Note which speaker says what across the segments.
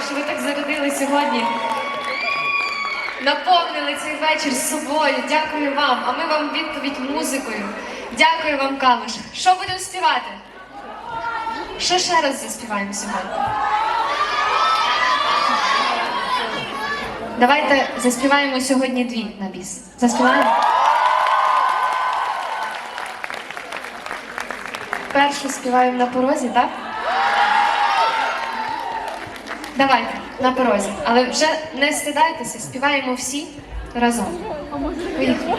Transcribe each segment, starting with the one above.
Speaker 1: Дякую що ви так зарядили сьогодні. Наповнили цей вечір з собою. Дякую вам. А ми вам відповідь музикою. Дякую вам, Калуш. Що будемо співати? Що ще раз заспіваємо сьогодні? Давайте заспіваємо сьогодні дві на біс. Заспіваємо? Першу співаємо на порозі, так? Давайте, на порозі. Але вже не стидайтеся, співаємо всі разом. Поїхали.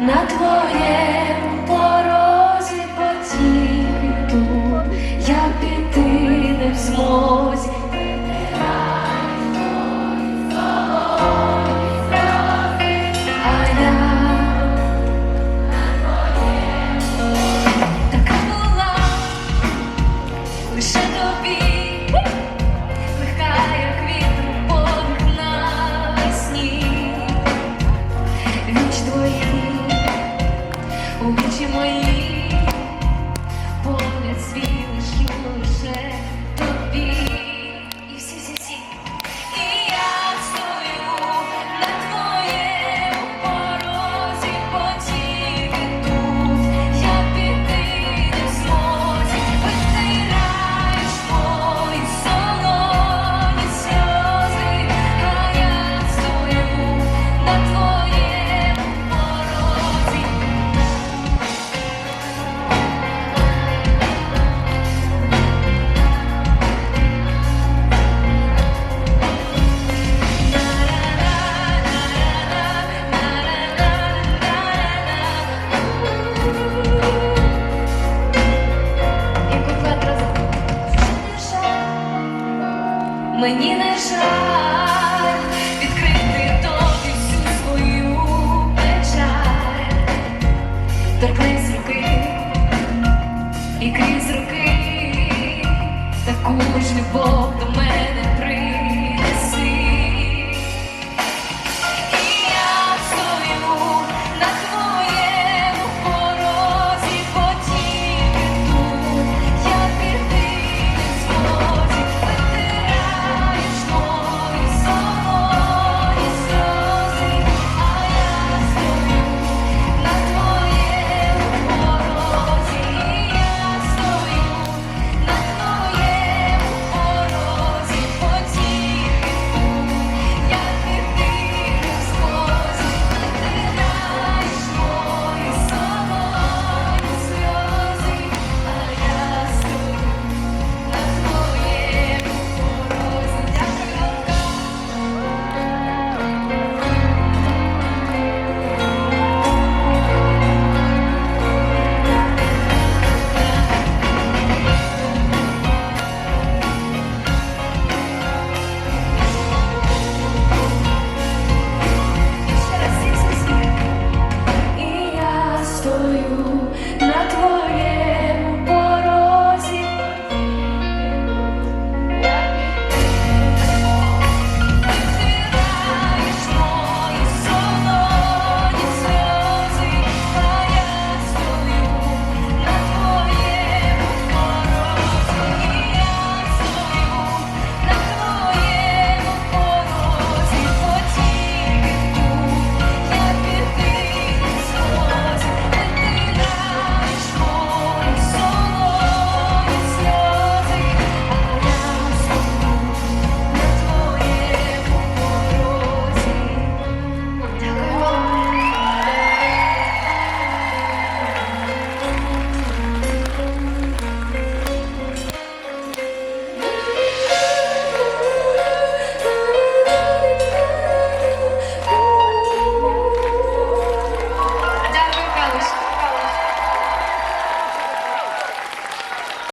Speaker 2: На твоєму We. мені не жаль.